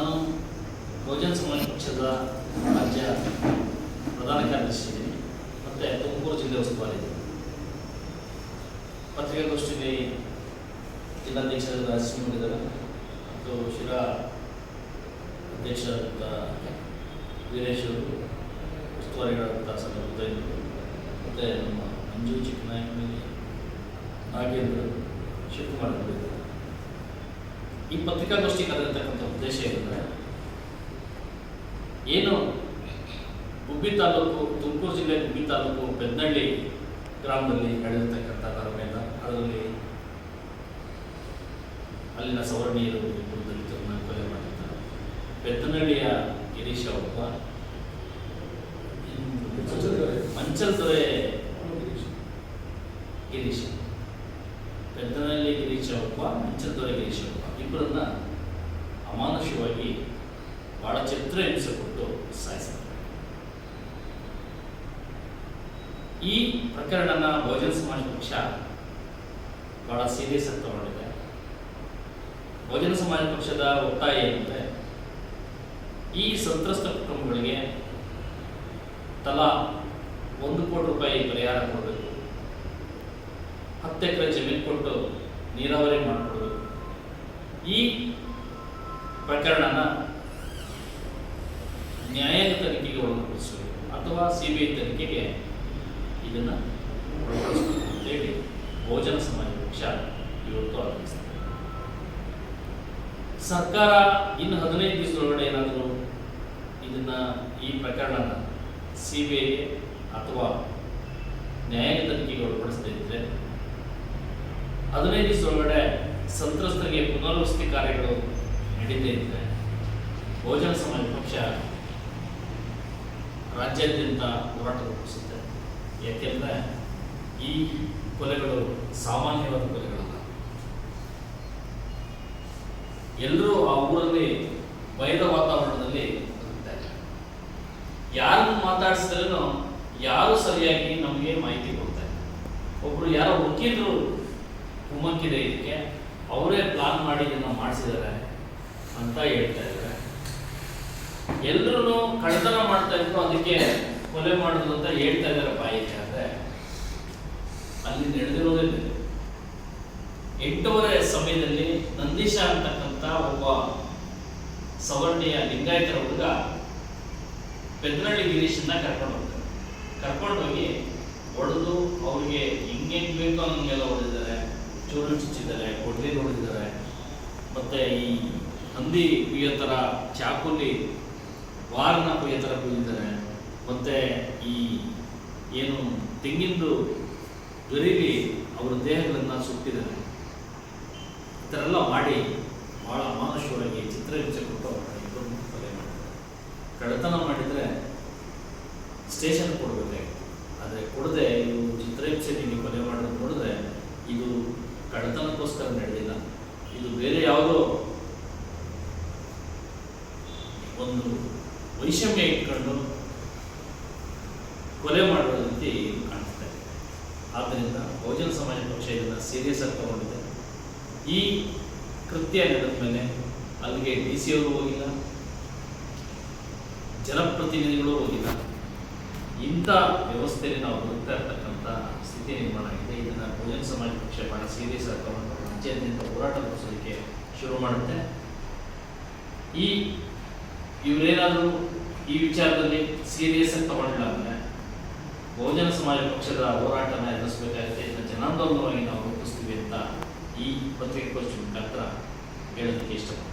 ನಾನು ಬಹುಜನ ಸಮಾಜ ಪಕ್ಷದ ರಾಜ್ಯ ಪ್ರಧಾನ ಕಾರ್ಯದರ್ಶಿ ಇದ್ದೀನಿ ಮತ್ತು ತುಮಕೂರು ಜಿಲ್ಲೆ ಉಸ್ತುವಾರಿ ಪತ್ರಿಕಾಗೋಷ್ಠಿಯಲ್ಲಿ ಜಿಲ್ಲಾಧ್ಯಕ್ಷರಾದ ರಾಜಸಿಂಗ್ ಮತ್ತು ಶಿರಾ ಅಧ್ಯಕ್ಷರಾದಂಥ ವೀರೇಶ್ ಅವರು ಉಸ್ತುವಾರಿಗಳಾದಂಥ ಸಂದರ್ಭದ ಮತ್ತು ನಮ್ಮ ಮಂಜು ಚಿಕ್ಕನಾಯಕನಲ್ಲಿ ನಾಗೇಂದ್ರ, ಶಿವಕುಮಾರ್ ಅವರು ಈ ಪತ್ರಿಕಾಗೋಷ್ಠಿ ಕರೆದಿರ್ತಕ್ಕಂಥ ಉದ್ದೇಶ ಏನಂದರೆ ಏನು ಉಬ್ಬಿ ತಾಲೂಕು, ತುಮಕೂರು ಜಿಲ್ಲೆ ಉಬ್ಬಿ ತಾಲೂಕು ಬೆದ್ನಳ್ಳಿ ಗ್ರಾಮದಲ್ಲಿ ನಡೆದಿರ್ತಕ್ಕಂಥ ಕಾರ್ಯಕ್ರಮ ಅದರಲ್ಲಿ ಅಲ್ಲಿನ ಸವರ್ಣೀಯರು ದಲಿತರನ್ನ ಕೊಲೆ ಮಾಡಿದ್ದಾರೆ. ಬೆತ್ತನಹಳ್ಳಿಯ ಗಿರೀಶ ಒಬ್ಬ, ಮಂಚಲ್ ದೊರೆ ಗಿರೀಶ. ಬೆದ್ದನಹಳ್ಳಿ ದೊರೆ ಗಿರೀಶ ಒಬ್ಬ ಇಬ್ಬರನ್ನ ಅಮಾನುಷವಾಗಿ ಬಹಳ ಚಿತ್ರ ಎನಿಸಿಕೊಟ್ಟು ಈ ಪ್ರಕರಣನ ಬಹುಜನ ಸಮಾಜ ಪಕ್ಷ ಬಹಳ ಸೀರಿಯಸ್ ಅಂತ ತಗೊಂಡಿದೆ. ಬಹುಜನ ಸಮಾಜ ಪಕ್ಷದ ಒತ್ತಾಯ ಏನಂದ್ರೆ, ಈ ಸಂತ್ರಸ್ತ ಕುಟುಂಬಗಳಿಗೆ ತಲಾ ಒಂದು ಕೋಟಿ ರೂಪಾಯಿ ಪರಿಹಾರ ಕೊಡಬೇಕು. ಹತ್ತು ಎಕರೆ ಜಮೀನು ಕೊಟ್ಟು ನೀರಾವರಿ ಮಾಡಿಕೊಡೋದು. ಈ ಪ್ರಕರಣನ ನ್ಯಾಯಾಂಗ ತನಿಖೆಗೆ ಒಳಪಡಿಸಬೇಕು ಅಥವಾ ಸಿ ಬಿ ಐ ತನಿಖೆಗೆ ಇದನ್ನು ಒಳಪಡಿಸಬೇಕು ಅಂತೇಳಿ ಬಹುಜನ ಸಮಾಜ ಪಕ್ಷ ಇವತ್ತು ಆಗ್ರಹಿಸ್ತದೆ ಸರ್ಕಾರ ಇನ್ನು ಹದಿನೈದು ದಿವಸದೊಳಗಡೆ ಏನಾದರೂ ಇದನ್ನ ಈ ಪ್ರಕರಣನ ಸಿ ಬಿ ಐಗೆ ಅಥವಾ ನ್ಯಾಯಾಂಗ ತನಿಖೆಗೆ ಒಳಪಡಿಸದೇ ಇದ್ದರೆ ಹದಿನೈದು ದಿವಸದೊಳಗಡೆ ಸಂತ್ರಸ್ತರಿಗೆ ಪುನರ್ವಸತಿ ಕಾರ್ಯಗಳು ನಡೀತೇ ಇದ್ದರೆ ಬಹುಜನ ಸಮಾಜ ಪಕ್ಷ ರಾಜ್ಯಾದ್ಯಂತ ಹೋರಾಟ ರೂಪಿಸುತ್ತೆ. ಯಾಕೆಂದರೆ ಈ ಕೊಲೆಗಳು ಸಾಮಾನ್ಯವಾದ ಕೊಲೆಗಳಲ್ಲ. ಎಲ್ಲರೂ ಆ ಊರಲ್ಲಿ ಭಯದ ವಾತಾವರಣದಲ್ಲಿ ಯಾರನ್ನು ಮಾತಾಡಿಸಿದ್ರೂ ಯಾರು ಸರಿಯಾಗಿ ನಮಗೆ ಮಾಹಿತಿ ಕೊಡ್ತಾ ಇಲ್ಲ ಒಬ್ರು ಯಾರೋ ವಕೀಲರು ಕುಮ್ಮಕ್ಕಿದೆ ಇದಕ್ಕೆ. ಅವರೇ ಪ್ಲಾನ್ ಮಾಡಿ ಇದನ್ನು ಮಾಡಿಸಿದ್ದಾರೆ ಅಂತ ಹೇಳ್ತಾ ಇದ್ದಾರೆ. ಎಲ್ಲರೂ ಕಳ್ಳತನ ಮಾಡ್ತಾ ಇದ್ರು, ಅದಕ್ಕೆ ಕೊಲೆ ಮಾಡುದು ಅಂತ ಹೇಳ್ತಾ ಇದ್ದಾರೆ ಬಾಯಿಗೆ ಆದರೆ ಅಲ್ಲಿ ನಡೆದಿರೋದೇ ಎಂಟೂವರೆ ಸಮಯದಲ್ಲಿ ನಂದೀಶ ಅಂತಕ್ಕಂಥ ಒಬ್ಬ ಸವರ್ಣೀಯ ಲಿಂಗಾಯತರ ಹುಡುಗ ಬೆದ್ದನಹಳ್ಳಿ ಗಿರೀಶನ್ನ ಕರ್ಕೊಂಡು ಹೋಗ್ತಾರೆ ಕರ್ಕೊಂಡೋಗಿ ಹೊಡೆದು ಅವ್ರಿಗೆ ಹಿಂಗೆಂಗ್ ಬೇಕೋ ಹಂಗೆಲ್ಲ ಹೊಡೆದಿದ್ದಾರೆ. ಚೂರು ಚುಚ್ಚಿದ್ದಾರೆ, ಕೊಡ್ಲಿ ನೋಡಿದ್ದಾರೆ. ಮತ್ತು ಈ ಹಂದಿ ಕುಯ್ಯೋ ಥರ ಚಾಕುಲಿ, ವಾರನ ಕುಯ್ಯೋ ಥರ ಕುಯ್ದಿದ್ದಾರೆ. ಮತ್ತು ಈ ಏನು ತೆಂಗಿಂದು ಗರಿಲಿ ಅವರ ದೇಹಗಳನ್ನು ಸುತ್ತಿದ್ದಾರೆ ಈ ಥರ ಎಲ್ಲ ಮಾಡಿ ಭಾಳ ಅಮಾನುಷವಾಗಿ ಚಿತ್ರಹಿಂಸೆ ಕೊಟ್ಟು ಅವ್ರನ್ನ ಮಾಡಿದ್ದಾರೆ. ಕಳ್ಳತನ ಮಾಡಿದರೆ ಸ್ಟೇಷನ್ ಕೊಡಬೇಕಾಗಿತ್ತು ಆದರೆ ಕೊಡದೆ ಇದು ಚಿತ್ರಹಿಂಸೆ ನೀವು ಕೊಲೆ ಮಾಡೋದು ನೋಡಿದ್ರೆ ಇದು ಕಳ್ಳತನಕ್ಕೋಸ್ಕರ ನಡೆದಿಲ್ಲ. ಇದು ಬೇರೆ ಯಾವುದೋ ಒಂದು ವೈಷಮ್ಯ ಇಟ್ಕೊಂಡು ಕೊಲೆ ಮಾಡುವ ರೀತಿ ಕಾಣಿಸ್ತಾ ಇದೆ. ಆದ್ದರಿಂದ ಬಹುಜನ ಸಮಾಜ ಪಕ್ಷ ಇದನ್ನು ಸೀರಿಯಸ್ ಆಗಿ ತಗೊಂಡಿದೆ. ಈ ಕೃತ್ಯ ನಡೆದ ಮೇಲೆ ಅಲ್ಲಿಗೆ ಡಿ ಸಿ ಅವರು ಹೋಗಿಲ್ಲ. ಜನಪ್ರತಿನಿಧಿಗಳು ಹೋಗಿಲ್ಲ. ಇಂಥ ವ್ಯವಸ್ಥೆಯಲ್ಲಿ ನಾವು ಬದುಕ್ತಾ ಇರ್ತಕ್ಕಂಥ ಬಹುಜನ ಸಮಾಜ ಪಕ್ಷ ಬಹಳ ಸೀರಿಯಸ್ ಆಗಿ ರಾಜ್ಯಾದ್ಯಂತ ಹೋರಾಟ ನಡೆಸೋದಕ್ಕೆ ಶುರು ಮಾಡುತ್ತೆ. ಈ ಇವರೇನಾದರೂ ಈ ವಿಚಾರದಲ್ಲಿ ಸೀರಿಯಸ್ ಆಗಿ ತಗೊಂಡಿಲ್ಲ ಅಂದರೆ ಬಹುಜನ ಸಮಾಜ ಪಕ್ಷದ ಹೋರಾಟನ ಎದುರಿಸಬೇಕಾಗುತ್ತೆ ಇದನ್ನು ಜನಾಂದೋಲನವಾಗಿ ನಾವು ರೂಪಿಸ್ತೀವಿ ಅಂತ ಈ ಪತ್ರಿಕಾಗೋಷ್ಠಿ ಮುಖಾಂತರ ಹೇಳೋದಕ್ಕೆ ಇಷ್ಟಪಡ್ತೀನಿ.